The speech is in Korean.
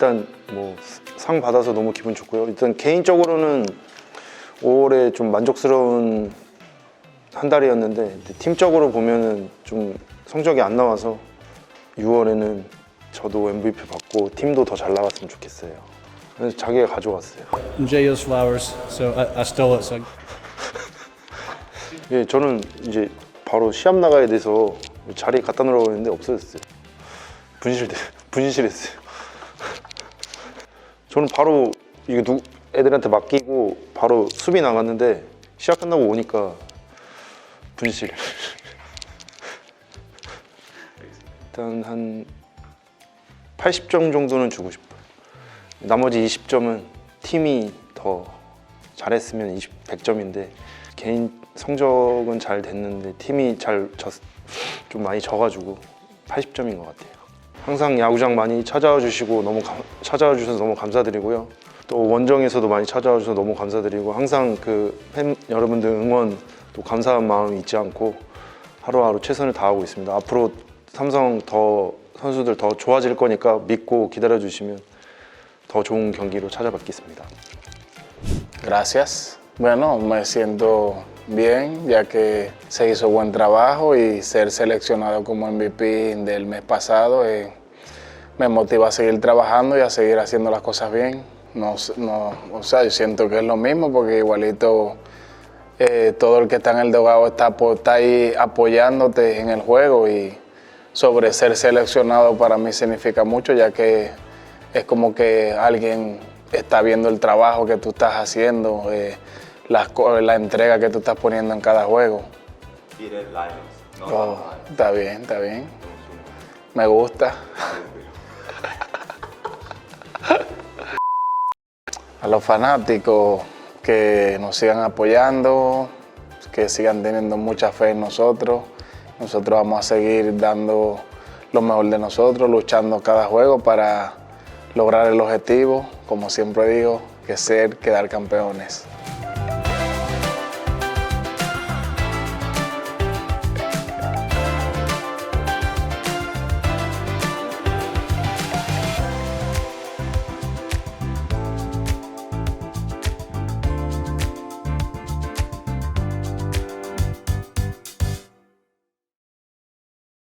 일단 뭐 상 받아서 너무 기분 좋고요. 일단 개인적으로는 5월에 좀 만족스러운 한 달이었는데 팀적으로 보면은 좀 성적이 안 나와서 6월에는 저도 MVP 받고 팀도 더 잘 나갔으면 좋겠어요. 그래서 자기가 가져갔어요. J.O.'s flowers, so I, I stole it. So 예, 저는 이제 바로 시합 나가야 돼서 자리 갖다 놓으라고 했는데 없어졌어요. 분실 분실했어요. 저는 바로 이거 누 애들한테 맡기고 바로 수비 나갔는데 시합 끝나고 오니까 분실. 일단 한 80점 정도는 주고 싶어요. 나머지 20점은 팀이 더 잘했으면 20, 100점인데 개인 성적은 잘 됐는데 팀이 잘 좀 많이 져가지고 80점인 것 같아요. 항상 야구장 많이 찾아와 주시고 너무 감- 찾아와 주셔서 너무 감사드리고요. 또 원정에서도 많이 찾아와 주셔서 너무 감사드리고 항상 그 팬 여러분들 응원 또 감사한 마음 잊지 않고 하루하루 최선을 다하고 있습니다. 앞으로 삼성 더 선수들 더 좋아질 거니까 믿고 기다려 주시면 더 좋은 경기로 찾아뵙겠습니다. Gracias. Bueno, me siento bien ya que se hizo buen trabajo y ser seleccionado como MVP del mes pasado eh, me motiva a seguir trabajando y a seguir haciendo las cosas bien. No, no, o sea, yo siento que es lo mismo porque igualito eh, todo el que está en el dogado está, está ahí apoyándote en el juego y sobre ser seleccionado para mí significa mucho ya que es como que alguien está viendo el trabajo que tú estás haciendo, eh, co- la entrega que tú estás poniendo en cada juego. Oh, está bien, está bien. Me gusta. A los fanáticos que nos sigan apoyando, que sigan teniendo mucha fe en nosotros. Nosotros vamos a seguir dando lo mejor de nosotros, luchando cada juego para lograr el objetivo, como siempre digo, que ser, quedar campeones.